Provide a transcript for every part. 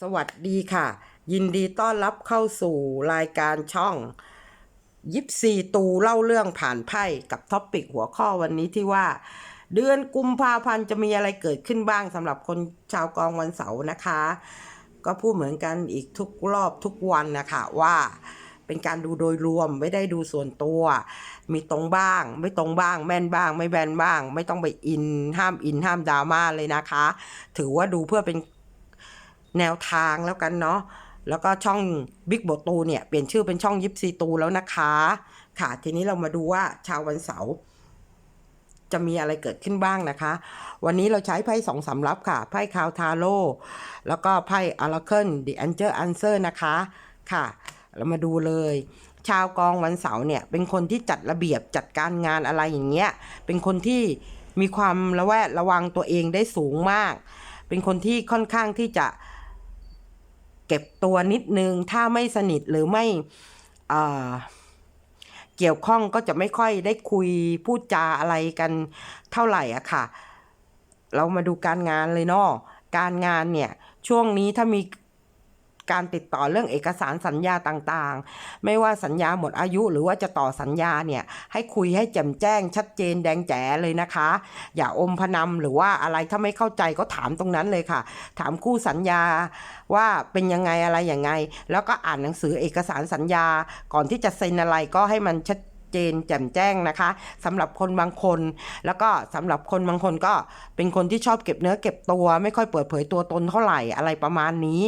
สวัสดีค่ะ ยินดีต้อนรับเข้าสู่รายการช่องยิปซีตูเล่าเรื่องผ่านไพ่กับท็อปปิกหัวข้อวันนี้ที่ว่า เดือนกุมภาพันธ์จะมีอะไรเกิดขึ้นบ้างสำหรับคนชาวกองวันเสาร์นะคะ ก็พูดเหมือนกันอีกทุกรอบทุกวันนะคะว่าเป็นการดูโดยรวมไม่ได้ดูส่วนตัว มีตรงบ้าง ไม่ตรงบ้าง แม่นบ้าง ไม่แม่นบ้าง ไม่ต้องไปอินห้ามอินห้ามดราม่าเลยนะคะ ถือว่าดูเพื่อเป็น แนวทางแล้วกันเนาะแล้วก็ช่องบิ๊กโบตูเนี่ยเปลี่ยนชื่อเป็นช่องยิปซีตูแล้วนะคะ ค่ะทีนี้เรามาดูว่าชาววันเสาร์จะมีอะไรเกิดขึ้นบ้างนะคะ วันนี้เราใช้ไพ่สองสำรับค่ะ ไพ่คาวทาโร่แล้วก็ไพ่อาราเคิลดิแอนเจอร์อันเซอร์นะคะ ค่ะ เรามาดูเลย ชาวกองวันเสาร์เนี่ย เป็นคนที่จัดระเบียบจัดการงานอะไรอย่างเงี้ย เป็นคนที่มีความระแวดระวังตัวเองได้สูงมาก เป็นคนที่ค่อนข้างที่จะ เก็บตัวนิดนึง ถ้าไม่สนิทหรือไม่เกี่ยวข้องก็จะไม่ค่อยได้คุยพูดจาอะไรกันเท่าไหร่อะค่ะ เรามาดูการงานเลยเนาะการงานเนี่ย ช่วงนี้ถ้ามี การติดต่อเรื่องเอกสารสัญญาต่างๆ ไม่ว่าสัญญาหมดอายุหรือว่าจะต่อสัญญาเนี่ยให้คุยให้แจ่มแจ้ง ชัดเจนแดงแจ๋เลยนะคะ อย่าอมพนำหรือว่าอะไรถ้าไม่เข้าใจก็ถามตรงนั้นเลยค่ะ ถามคู่สัญญาว่าเป็นยังไงอะไรยังไง แล้วก็อ่านหนังสือเอกสารสัญญา ก่อนที่จะเซ็นอะไรก็ให้มันชัด เจนแจ่มแจ้งนะคะสำหรับคนบางคน แล้วก็สำหรับคนบางคนก็เป็นคนที่ชอบเก็บเนื้อเก็บตัว ไม่ค่อยเปิดเผยตัวตนเท่าไหร่อะไรประมาณนี้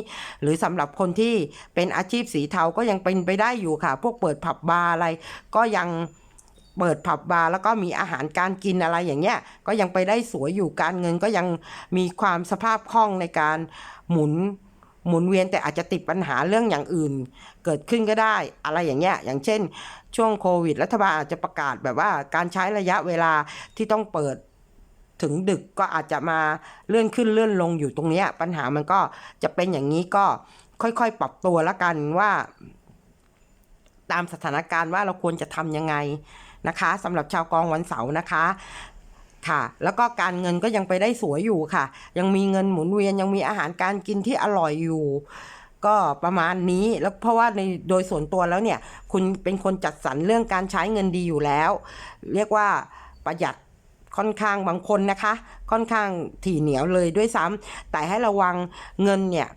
หรือสำหรับคนที่เป็นอาชีพสีเทาก็ยังเป็นไปได้อยู่ค่ะ พวกเปิดผับบาร์อะไรก็ยังเปิดผับบาร์แล้วก็มีอาหารการกินอะไรอย่างเงี้ย ก็ยังไปได้สวยอยู่การเงินก็ยังมีความสภาพคล่องในการหมุน หมุนเวียนแต่อาจจะติดปัญหาเรื่องอย่างอื่น เกิดขึ้นก็ได้ อะไรอย่างเงี้ยอย่างเช่น ช่วงโควิด รัฐบาลอาจจะประกาศแบบว่าการใช้ระยะเวลาที่ต้องเปิดถึงดึกก็อาจจะมาเลื่อนขึ้นเลื่อนลงอยู่ตรงเนี้ยปัญหามันก็จะเป็นอย่างนี้ก็ค่อยๆ ปรับตัวละกันว่า ตามสถานการณ์ว่าเราควรจะทำยังไงนะคะสำหรับชาวกองวันเสาร์นะคะ ค่ะ แล้วก็การเงินก็ยังไปได้สวยอยู่ค่ะ ยังมีเงินหมุนเวียนยังมีอาหารการกินที่อร่อยอยู่ ก็ประมาณนี้แล้วเพราะว่าในโดยส่วนตัวแล้วเนี่ย คุณเป็นคนจัดสรรเรื่องการใช้เงินดีอยู่แล้ว เรียกว่าประหยัดค่อนข้างบางคนนะคะ ค่อนข้างถี่เหนียวเลยด้วยซ้ำแต่ให้ระวังเงินเนี่ย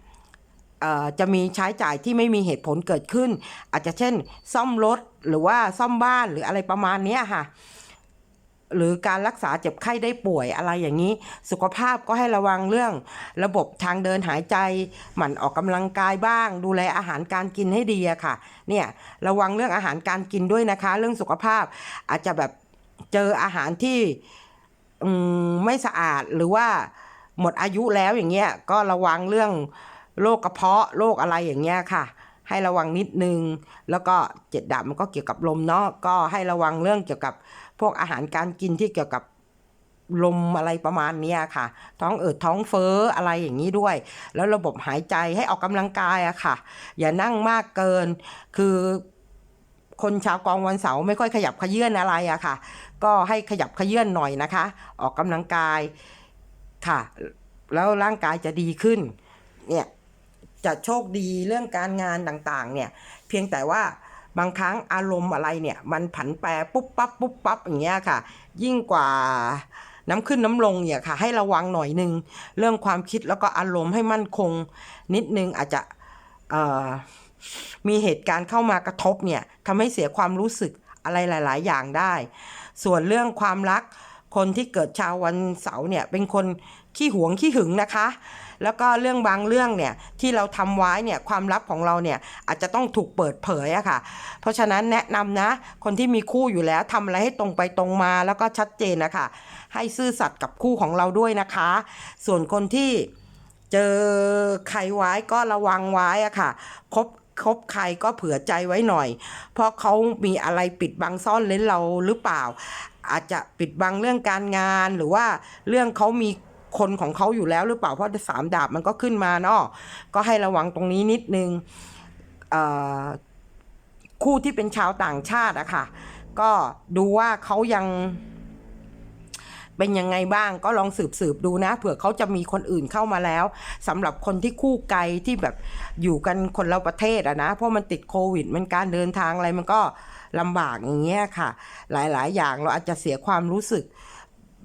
จะมีใช้จ่ายที่ไม่มีเหตุผลเกิดขึ้น อาจจะเช่น ซ่อมรถหรือว่าซ่อมบ้านหรืออะไรประมาณนี้ค่ะ หรือการรักษาเจ็บไข้ได้ป่วยอะไรอย่างนี้ สุขภาพก็ให้ระวังเรื่อง ระบบทางเดินหายใจ หมั่นออกกำลังกายบ้าง ดูแลอาหารการกินให้ดีอะค่ะ เนี่ยระวังเรื่องอาหารการกินด้วยนะคะ เรื่องสุขภาพอาจจะแบบเจออาหารที่ไม่สะอาดหรือว่าหมดอายุแล้วอย่างเงี้ยก็ระวังเรื่องโรคกระเพาะโรคอะไรอย่างเงี้ยค่ะ ให้ระวังนิดนึง แล้วก็เจ็ดดับมันก็เกี่ยวกับลมเนาะก็ให้ระวังเรื่องเกี่ยวกับ พวกอาหารการกินที่เกี่ยวกับลมอะไรประมาณนี้ค่ะ ท้องอืดท้องเฟ้ออะไรอย่างนี้ด้วย แล้วระบบหายใจให้ออกกำลังกายอะค่ะ อย่านั่งมากเกิน คือคนชาวกองวันเสาร์ไม่ค่อยขยับขยื่นอะไรอะค่ะ ก็ให้ขยับขยื่นหน่อยนะคะ ออกกำลังกายค่ะ แล้วร่างกายจะดีขึ้น เนี่ยจะโชคดีเรื่องการงานต่างๆ เนี่ย เพียงแต่ว่า บางครั้งอารมณ์อะไรเนี่ย มันผันแปรปุ๊บปั๊บปุ๊บปั๊บอย่างเงี้ยค่ะ ยิ่งกว่าน้ำขึ้นน้ำลงเนี่ยค่ะ ให้ระวังหน่อยนึง เรื่องความคิดแล้วก็อารมณ์ให้มั่นคง นิดนึงอาจจะมีเหตุการณ์เข้ามากระทบเนี่ยทำให้เสียความรู้สึกอะไรหลาย ๆ อย่างได้ ส่วนเรื่องความรัก คนที่เกิดชาววันเสาร์เนี่ยเป็นคนขี้หวงขี้หึงนะคะ แล้วก็เรื่องบางเรื่องเนี่ยที่เราทำไว้เนี่ยความลับของเราเนี่ยอาจจะต้องถูกเปิดเผยอะค่ะ เพราะฉะนั้นแนะนำนะคนที่มีคู่อยู่แล้วทำอะไรให้ตรงไปตรงมาแล้วก็ชัดเจนนะคะให้ซื่อสัตย์กับคู่ของเราด้วยนะคะ ส่วนคนที่เจอใครไว้ก็ระวังไว้อะค่ะคบคบใครก็เผื่อใจไว้หน่อย เพราะเขามีอะไรปิดบังซ่อนเล้นเราหรือเปล่า อาจจะปิดบังเรื่องการงานหรือว่าเรื่องเขามีคนของเขาอยู่แล้วหรือเปล่าเพราะสามดาบมันก็ขึ้นมาเนาะก็ให้ระวังตรงนี้นิดนึงคู่ที่เป็นชาวต่างชาติอะค่ะ ก็ดูว่าเขายังเป็นยังไงบ้างก็ลองสืบสืบๆดูนะ เผื่อเขาจะมีคนอื่นเข้ามาแล้วสำหรับคนที่คู่ไกลที่แบบอยู่กันคนละประเทศอะนะ เพราะมันติดโควิด มันการเดินทางอะไรมันก็ ลำบากอย่างเงี้ยค่ะ หลายๆ อย่างเราอาจจะเสียความรู้สึก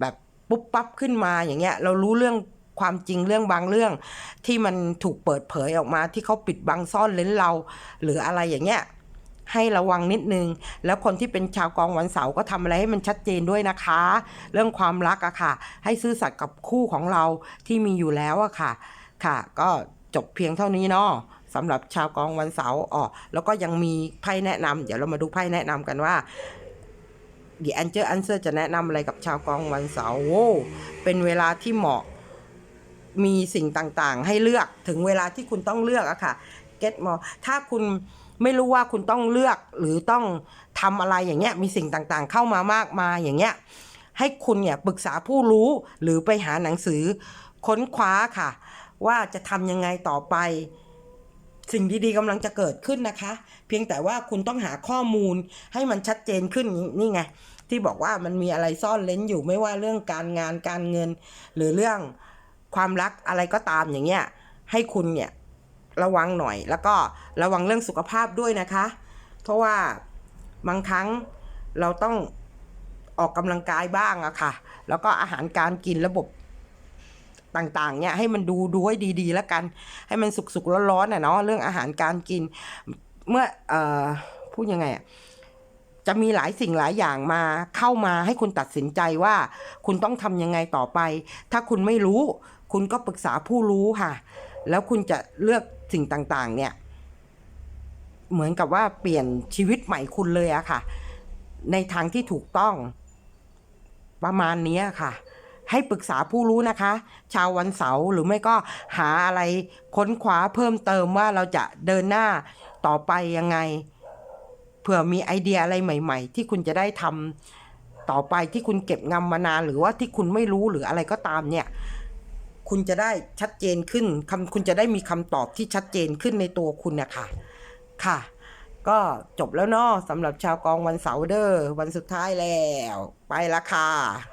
แบบปุ๊บปั๊บขึ้นมาอย่างเงี้ย เรารู้เรื่องความจริงเรื่องบางเรื่อง ที่มันถูกเปิดเผยออกมาที่เขาปิดบังซ่อนเล้นเรา หรืออะไรอย่างเงี้ยให้ระวังนิดนึง แล้วคนที่เป็นชาวกองวันเสาร์ก็ทำอะไรให้มันชัดเจนด้วยนะคะ เรื่องความรักอะค่ะ ให้ซื่อสัตย์กับคู่ของเราที่มีอยู่แล้วอะค่ะ ค่ะ ก็จบเพียงเท่านี้เนาะ สำหรับชาวกองวันเสาร์อ๋อแล้วก็ยังมีไพ่แนะนำเดี๋ยวเรามาดูไพ่แนะนำกันว่า The Angel Answer จะแนะนำอะไรกับชาวกองวันเสาร์โว้เป็นเวลาที่เหมาะมีสิ่งต่างๆ ให้เลือกถึงเวลาที่คุณต้องเลือกอะค่ะ get more ถ้าคุณไม่รู้ว่าคุณต้องเลือกหรือต้องทำอะไรอย่างเงี้ยมีสิ่งต่างๆ เข้ามามากมายอย่างเงี้ยให้คุณเนี่ยปรึกษาผู้รู้หรือไปหาหนังสือค้นคว้าค่ะ ว่าจะทำยังไงต่อไป สิ่งดีๆกำลังจะเกิดขึ้นนะคะ เพียงแต่ว่าคุณต้องหาข้อมูลให้มันชัดเจนขึ้นนี่ไงที่บอกว่ามันมีอะไรซ่อนเล้นอยู่ไม่ว่าเรื่องการงานการเงิน หรือเรื่องความรักอะไรก็ตามอย่างเงี้ยให้คุณเนี่ยระวังหน่อย แล้วก็ระวังเรื่องสุขภาพด้วยนะคะ เพราะว่าบางครั้งเราต้องออกกำลังกายบ้างอะค่ะ แล้วก็อาหารการกินระบบ ต่างๆเนี่ยให้มันดูดูให้ดีๆแล้วกัน ให้มันสุกๆร้อนๆน่ะเนาะเรื่องอาหารการกิน เมื่อเอ่อพูดยังไงอะจะมีหลายสิ่งหลายอย่างมาเข้ามาให้คุณตัดสินใจว่า คุณต้องทำยังไงต่อไป ถ้าคุณไม่รู้ คุณก็ปรึกษาผู้รู้ค่ะ แล้วคุณจะเลือกสิ่งต่างๆ เนี่ย เหมือนกับว่าเปลี่ยนชีวิตใหม่คุณเลยอะค่ะ ในทางที่ถูกต้อง ประมาณนี้ค่ะ ให้ปรึกษาผู้รู้นะคะ ชาววันเสาร์หรือไม่ก็หาอะไรค้นคว้าเพิ่มเติมว่าเราจะเดินหน้าต่อไปยังไงเผื่อมีไอเดียอะไรใหม่ ๆ ที่คุณจะได้ทำต่อไปที่คุณเก็บงำมานานหรือว่าที่คุณไม่รู้หรืออะไรก็ตามเนี่ย คุณจะได้ชัดเจนขึ้นคำคุณจะได้มีคำตอบที่ชัดเจนขึ้นในตัวคุณนะคะค่ะ ก็จบแล้วเนาะสำหรับชาวกองวันเสาร์เด้อวันสุดท้ายแล้ว ไปละค่ะ